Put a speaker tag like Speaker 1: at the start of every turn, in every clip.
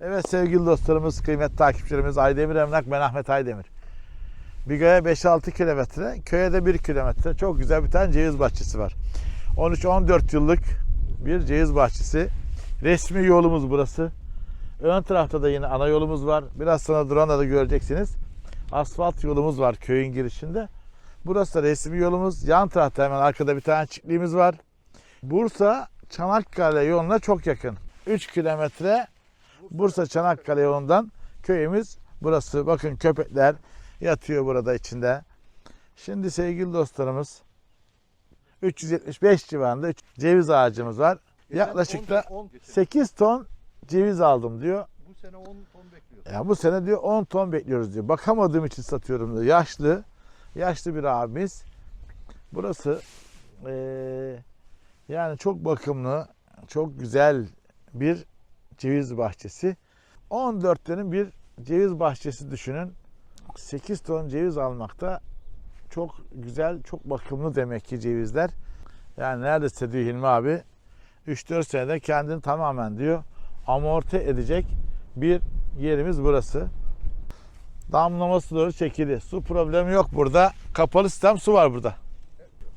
Speaker 1: Evet sevgili dostlarımız, kıymetli takipçilerimiz Aydemir Emlak, ben Ahmet Aydemir. Biga'ya 5-6 kilometre, köye de 1 kilometre. Çok güzel bir tane ceviz bahçesi var. 13-14 yıllık bir ceviz bahçesi. Resmi yolumuz burası. Ön tarafta da yine ana yolumuz var. Biraz sonra duranda da göreceksiniz. Asfalt yolumuz var köyün girişinde. Burası da resmi yolumuz. Yan tarafta hemen arkada bir tane çiftliğimiz var. Bursa Çanakkale yoluna çok yakın. 3 kilometre Bursa Çanakkale yolundan köyümüz burası. Bakın köpekler yatıyor burada içinde. Şimdi sevgili dostlarımız 375 civarında ceviz ağacımız var. Yaklaşık da 8 ton ceviz aldım diyor.
Speaker 2: Bu sene 10 ton bekliyoruz.
Speaker 1: Ya bu sene diyor 10 ton bekliyoruz diyor. Bakamadığım için satıyorum diyor. Yaşlı, yaşlı bir abimiz. Burası eee, yani çok bakımlı, çok güzel bir ceviz bahçesi. 14 dönüm bir ceviz bahçesi düşünün. 8 ton ceviz almakta çok güzel, çok bakımlı demek ki cevizler. Yani neredeyse diyor Hilmi abi 3-4 senede kendini tamamen diyor amorti edecek bir yerimiz burası. Damlaması doğru çekili. Su problemi yok burada. Kapalı sistem su var burada.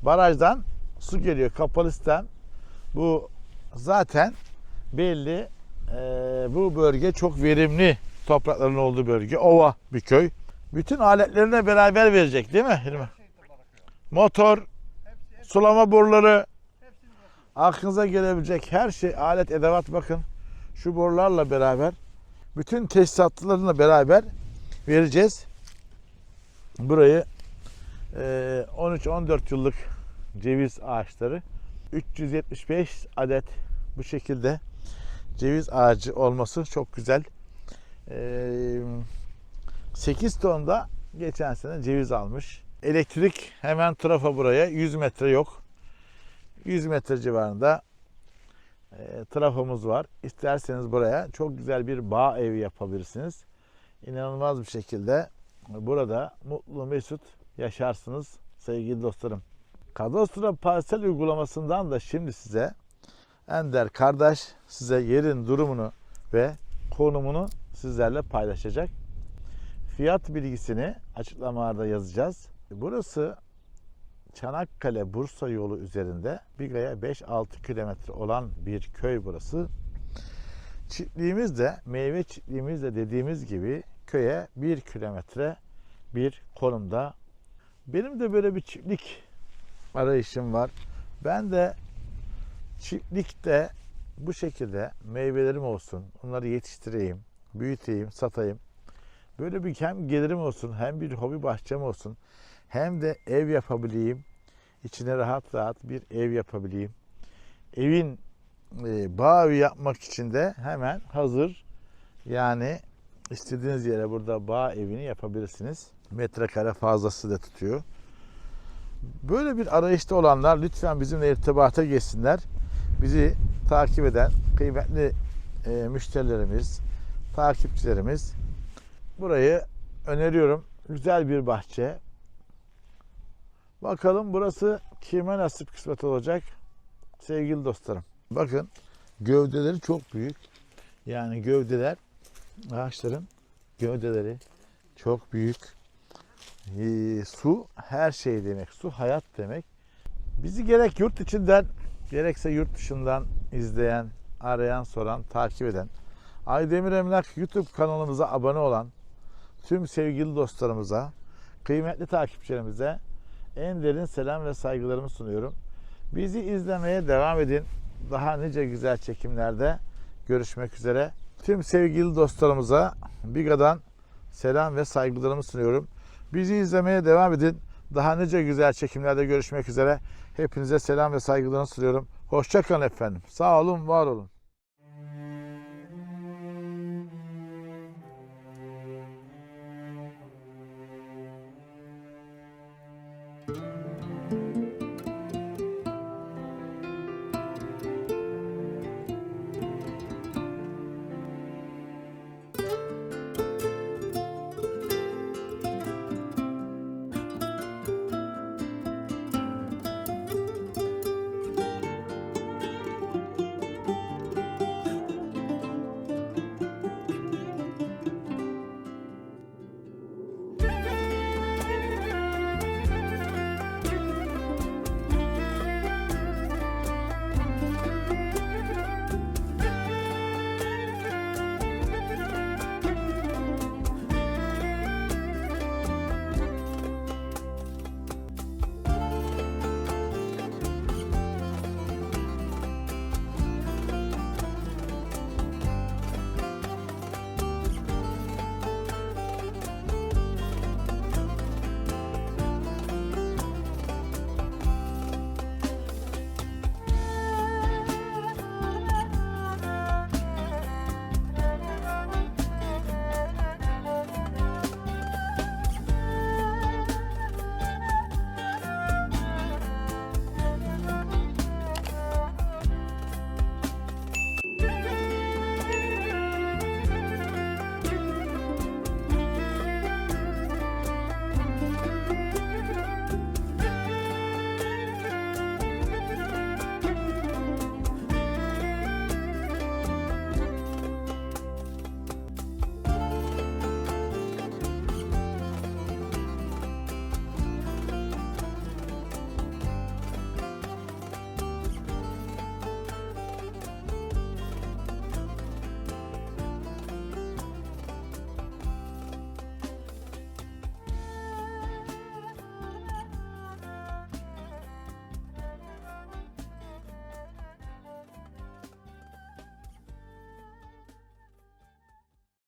Speaker 1: Barajdan su geliyor. Kapalı sistem. Bu zaten belli. Ee, bu bölge çok verimli toprakların olduğu bölge. Ova bir köy. Bütün aletlerine beraber verecek değil mi? Motor, sulama boruları, aklınıza gelebilecek her şey alet edevat bakın. Şu borularla beraber bütün tesisatlarla beraber vereceğiz. Burayı eee, 13-14 yıllık ceviz ağaçları 375 adet bu şekilde ceviz ağacı olması çok güzel. Eee 8 ton da geçen sene ceviz almış. Elektrik hemen trafa buraya 100 metre yok. 100 metre civarında e, trafomuz var. İsterseniz buraya çok güzel bir bağ evi yapabilirsiniz. İnanılmaz bir şekilde burada mutlu mesut yaşarsınız sevgili dostlarım. Kadastro parsel uygulamasından da şimdi size Ender kardeş size yerin durumunu ve konumunu sizlerle paylaşacak. Fiyat bilgisini açıklamalarda yazacağız. Burası Çanakkale Bursa yolu üzerinde Biga'ya 5-6 kilometre olan bir köy burası. Çiftliğimiz de meyve çiftliğimiz de dediğimiz gibi köye 1 kilometre bir konumda. Benim de böyle bir çiftlik arayışım var. Ben de çiftlikte bu şekilde meyvelerim olsun. Onları yetiştireyim, büyüteyim, satayım. Böyle bir hem gelirim olsun hem bir hobi bahçem olsun hem de ev yapabileyim. İçine rahat rahat bir ev yapabileyim. Evin e, bağ evi yapmak için de hemen hazır. Yani istediğiniz yere burada bağ evini yapabilirsiniz. Metrekare fazlası da tutuyor. Böyle bir arayışta olanlar lütfen bizimle irtibata geçsinler. Bizi takip eden kıymetli e, müşterilerimiz, takipçilerimiz burayı öneriyorum. Güzel bir bahçe. Bakalım burası kime nasip kısmet olacak sevgili dostlarım. Bakın gövdeleri çok büyük. Yani gövdeler ağaçların gövdeleri çok büyük. Ee, su her şey demek. Su hayat demek. Bizi gerek yurt içinden gerekse yurt dışından izleyen, arayan, soran, takip eden, Aydemir Emlak YouTube kanalımıza abone olan tüm sevgili dostlarımıza, kıymetli takipçilerimize en derin selam ve saygılarımı sunuyorum. Bizi izlemeye devam edin. Daha nice güzel çekimlerde görüşmek üzere. Tüm sevgili dostlarımıza Biga'dan selam ve saygılarımı sunuyorum. Bizi izlemeye devam edin. Daha nice güzel çekimlerde görüşmek üzere. Hepinize selam ve saygılarımı sunuyorum. Hoşçakalın efendim. Sağ olun, var olun.